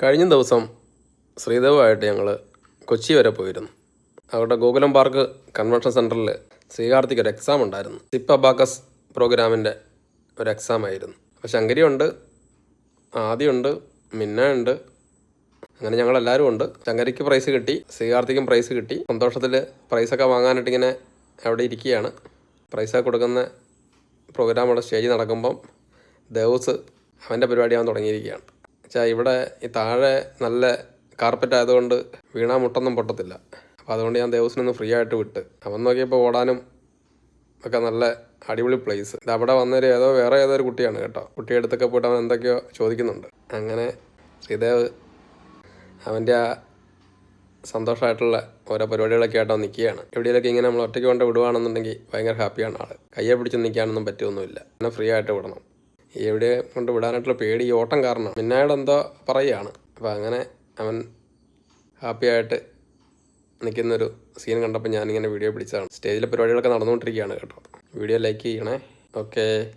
കഴിഞ്ഞ ദിവസം ശ്രീദേവുമായിട്ട് ഞങ്ങൾ കൊച്ചി വരെ പോയിരുന്നു. അവരുടെ ഗോകുലം പാർക്ക് കൺവെൻഷൻ സെന്ററിൽ ശ്രീകാർത്തിക്ക് ഒരു എക്സാം ഉണ്ടായിരുന്നു. സിപ്പ് അബാക്കസ് പ്രോഗ്രാമിന്റെ ഒരു എക്സാം ആയിരുന്നു. അപ്പോൾ ശങ്കരിയുണ്ട് ആദ്യമുണ്ട് മിന്ന ഉണ്ട് അങ്ങനെ ഞങ്ങൾ എല്ലാവരും ഉണ്ട്. ശങ്കരിക്ക് പ്രൈസ് കിട്ടി ശ്രീകാർത്തിക്കും പ്രൈസ് കിട്ടി. സന്തോഷത്തിൽ പ്രൈസൊക്കെ വാങ്ങാനായിട്ട് ഇങ്ങനെ അവിടെ ഇരിക്കുകയാണ്. പ്രൈസൊക്കെ കൊടുക്കുന്ന പ്രോഗ്രാം അവിടെ സ്റ്റേജിൽ നടക്കുമ്പം ദേവസ് അവന്റെ പരിപാടിയാവാൻ തുടങ്ങിയിരിക്കുകയാണ്. വെച്ചാൽ ഇവിടെ ഈ താഴെ നല്ല കാർപ്പറ്റ് ആയതുകൊണ്ട് വീണാ മുട്ടൊന്നും പൊട്ടത്തില്ല. അപ്പോൾ അതുകൊണ്ട് ഞാൻ ദേവസ്വനൊന്ന് ഫ്രീ ആയിട്ട് വിട്ട്. അവൻ നോക്കിയപ്പോൾ ഓടാനും ഒക്കെ നല്ല അടിപൊളി പ്ലേസ് ഇത് അവിടെ വന്നൊരു ഏതോ വേറെ ഏതോ ഒരു കുട്ടിയാണ് കേട്ടോ. കുട്ടിയുടെ അടുത്തൊക്കെ പോയിട്ട് അവൻ എന്തൊക്കെയോ ചോദിക്കുന്നുണ്ട്. അങ്ങനെ ശ്രീദേവ് അവന്റെ ആ സന്തോഷമായിട്ടുള്ള ഓരോ പരിപാടികളൊക്കെ ആയിട്ട് അവൻ നിൽക്കുകയാണ് എവിടെയൊക്കെ ഇങ്ങനെ നമ്മൾ ഒറ്റയ്ക്ക് കൊണ്ട് വിടുവാണെന്നുണ്ടെങ്കിൽ ഭയങ്കര ഹാപ്പിയാണ് ആൾ കയ്യെ പിടിച്ച് നിൽക്കാനൊന്നും പറ്റുമൊന്നുമില്ല പിന്നെ ഫ്രീ ആയിട്ട് വിടണം. എവിടെ കൊണ്ട് വിടാനായിട്ടുള്ള പേടി ഈ ഓട്ടം കാരണം. മിന്നായോട് എന്തോ പറയുകയാണ് അപ്പോൾ അങ്ങനെ അവൻ ഹാപ്പിയായിട്ട് നിൽക്കുന്നൊരു സീൻ കണ്ടപ്പോൾ ഞാനിങ്ങനെ വീഡിയോ പിടിച്ചതാണ്. സ്റ്റേജിലെ പരിപാടികളൊക്കെ നടന്നുകൊണ്ടിരിക്കുകയാണ് കേട്ടോ. വീഡിയോ ലൈക്ക് ചെയ്യണേ. ഓക്കേ